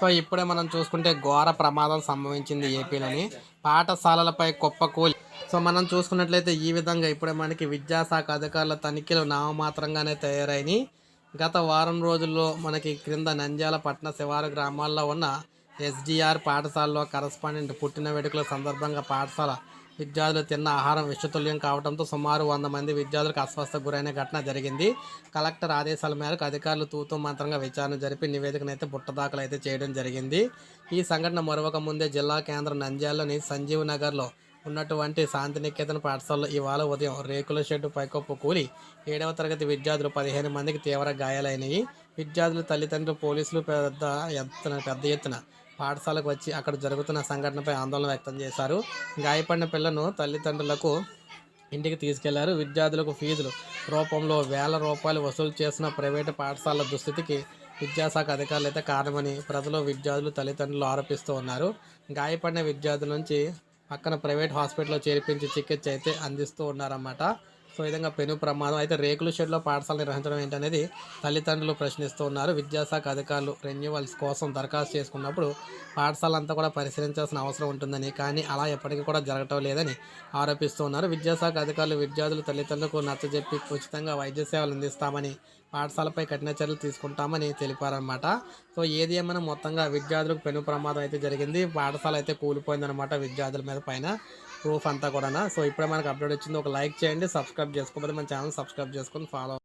So ఇప్పుడే మనం చూసుకుంటే ఘోర ప్రమాదం సంభవించింది ఏపీలోని పాఠశాలలపై కుప్పకూలి సో మనం చూసుకున్నట్లయితే ఈ విధంగా ఇప్పుడే మనకి విద్యాశాఖ అధికారుల తనిఖీలు నామమాత్రంగానే తయారైనాయి. గత వారం రోజుల్లో మనకి క్రింద నంద్యాల పట్టణ శివారు గ్రామాల్లో ఉన్న ఎస్డిఆర్ పాఠశాలలో కరస్పాండెంట్ పుట్టిన వేడుకల సందర్భంగా పాఠశాల విద్యార్థులు తిన్న ఆహారం విషతుల్యం కావడంతో సుమారు వంద మంది విద్యార్థులకు అస్వస్థ గురైన ఘటన జరిగింది. కలెక్టర్ ఆదేశాల మేరకు అధికారులు తూతూ మంత్రంగా విచారణ జరిపి నివేదికనైతే పుట్టదాఖలు అయితే చేయడం జరిగింది. ఈ సంఘటన మరొక ముందే జిల్లా కేంద్రం నంద్యాలలోని సంజీవ్ నగర్లో ఉన్నటువంటి శాంతినికేతన్ పాఠశాలలో ఇవాళ ఉదయం రేకుల షెడ్డు పైకప్పు కూలి ఏడవ తరగతి విద్యార్థులు పదిహేను మందికి తీవ్ర గాయాలైనవి విద్యార్థులు తల్లిదండ్రులు పోలీసులు పెద్ద ఎత్తున పెద్ద ఎత్తున పాఠశాలకు వచ్చి అక్కడ జరుగుతున్న సంఘటనపై ఆందోళన వ్యక్తం చేశారు. గాయపడిన పిల్లను తల్లిదండ్రులకు ఇంటికి తీసుకెళ్ళారు. విద్యార్థులకు ఫీజులు రూపంలో వేల రూపాయలు వసూలు చేసిన ప్రైవేటు పాఠశాల దుస్థితికి విద్యాశాఖ అధికారులు అయితే కారణమని ప్రజలు విద్యార్థులు తల్లిదండ్రులు ఆరోపిస్తూ ఉన్నారు. గాయపడిన విద్యార్థుల నుంచి పక్కన ప్రైవేట్ హాస్పిటల్లో చేర్పించి చికిత్స అయితే అందిస్తూ ఉన్నారన్నమాట. సో విధంగా పెను ప్రమాదం అయితే రేకుల షెడ్లో పాఠశాల నిర్వహించడం ఏంటనేది తల్లిదండ్రులు ప్రశ్నిస్తూ ఉన్నారు విద్యాశాఖ అధికారులు రెన్యువల్స్ కోసం దరఖాస్తు చేసుకున్నప్పుడు పాఠశాల అంతా కూడా పరిశీలించాల్సిన అవసరం ఉంటుందని కానీ అలా ఎప్పటికీ కూడా జరగటం లేదని ఆరోపిస్తూ ఉన్నారు విద్యాశాఖ అధికారులు విద్యార్థులు తల్లిదండ్రులకు నచ్చజెప్పి ఉచితంగా వైద్య సేవలు అందిస్తామని పాఠశాలపై కఠిన చర్యలు తీసుకుంటామని తెలిపారనమాట సో ఏది ఏమైనా మొత్తంగా విద్యార్థులకు పెను ప్రమాదం అయితే జరిగింది పాఠశాల అయితే కూలిపోయిందనమాట విద్యార్థుల మీద పైన. ప్రూఫ్ అంతా కూడా సో ఇప్పుడే మనకు అప్డేట్ వచ్చింది. ఒక లైక్ చేయండి సబ్స్క్రైబ్ చేసుకోకపోతే మన ఛానల్ సబ్స్క్రైబ్ చేసుకొని ఫాలో